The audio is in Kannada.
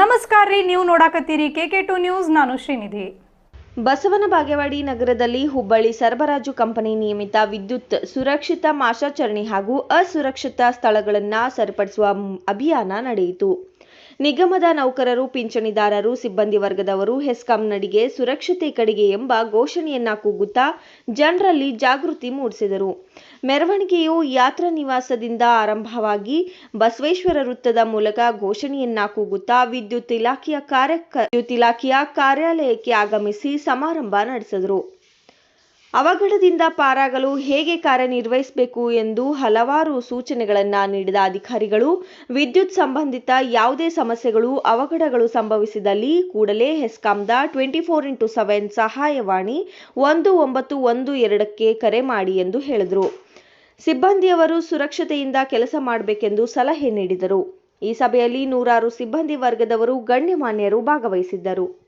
ನಮಸ್ಕಾರ ರೀ, ನೀವು ನೋಡಾಕತ್ತೀರಿ ಕೆ ಕೆ ಟು ನ್ಯೂಸ್, ನಾನು ಶ್ರೀನಿಧಿ. ಬಸವನ ಬಾಗೇವಾಡಿ ನಗರದಲ್ಲಿ ಹುಬ್ಬಳ್ಳಿ ಸರಬರಾಜು ಕಂಪನಿ ನಿಯಮಿತ ವಿದ್ಯುತ್ ಸುರಕ್ಷಿತ ಮಾಸಾಚರಣೆ ಹಾಗೂ ಅಸುರಕ್ಷಿತ ಸ್ಥಳಗಳನ್ನು ಸರಿಪಡಿಸುವ ಅಭಿಯಾನ ನಡೆಯಿತು. ನಿಗಮದ ನೌಕರರು, ಪಿಂಚಣಿದಾರರು, ಸಿಬ್ಬಂದಿ ವರ್ಗದವರು, ಹೆಸ್ಕಾಂ ನಡಿಗೆ, ಸುರಕ್ಷತೆ ಕಡೆಗೆ ಎಂಬ ಘೋಷಣೆಯನ್ನ ಕೂಗುತ್ತಾ ಜನರಲ್ಲಿ ಜಾಗೃತಿ ಮೂಡಿಸಿದರು. ಮೆರವಣಿಗೆಯು ಯಾತ್ರಾ ನಿವಾಸದಿಂದ ಆರಂಭವಾಗಿ ಬಸವೇಶ್ವರ ವೃತ್ತದ ಮೂಲಕ ಘೋಷಣೆಯನ್ನ ಕೂಗುತ್ತಾ ವಿದ್ಯುತ್ ಇಲಾಖೆಯ ಕಾರ್ಯ ವಿದ್ಯುತ್ ಇಲಾಖೆಯ ಕಾರ್ಯಾಲಯಕ್ಕೆ ಆಗಮಿಸಿ ಸಮಾರಂಭ ನಡೆಸಿದರು. ಅವಘಡದಿಂದ ಪಾರಾಗಲು ಹೇಗೆ ಕಾರ್ಯನಿರ್ವಹಿಸಬೇಕು ಎಂದು ಹಲವಾರು ಸೂಚನೆಗಳನ್ನು ನೀಡಿದ ಅಧಿಕಾರಿಗಳು, ವಿದ್ಯುತ್ ಸಂಬಂಧಿತ ಯಾವುದೇ ಸಮಸ್ಯೆಗಳು, ಅವಘಡಗಳು ಸಂಭವಿಸಿದಲ್ಲಿ ಕೂಡಲೇ ಹೆಸ್ಕಾಂದ ಟ್ವೆಂಟಿ ಫೋರ್ ಇಂಟು ಸೆವೆನ್ ಸಹಾಯವಾಣಿ ಒಂದು ಒಂಬತ್ತು ಒಂದು ಎರಡಕ್ಕೆ ಕರೆ ಮಾಡಿ ಎಂದು ಹೇಳಿದರು. ಸಿಬ್ಬಂದಿಯವರು ಸುರಕ್ಷತೆಯಿಂದ ಕೆಲಸ ಮಾಡಬೇಕೆಂದು ಸಲಹೆ ನೀಡಿದರು. ಈ ಸಭೆಯಲ್ಲಿ ನೂರಾರು ಸಿಬ್ಬಂದಿ ವರ್ಗದವರು ಗಣ್ಯಮಾನ್ಯರು ಭಾಗವಹಿಸಿದ್ದರು.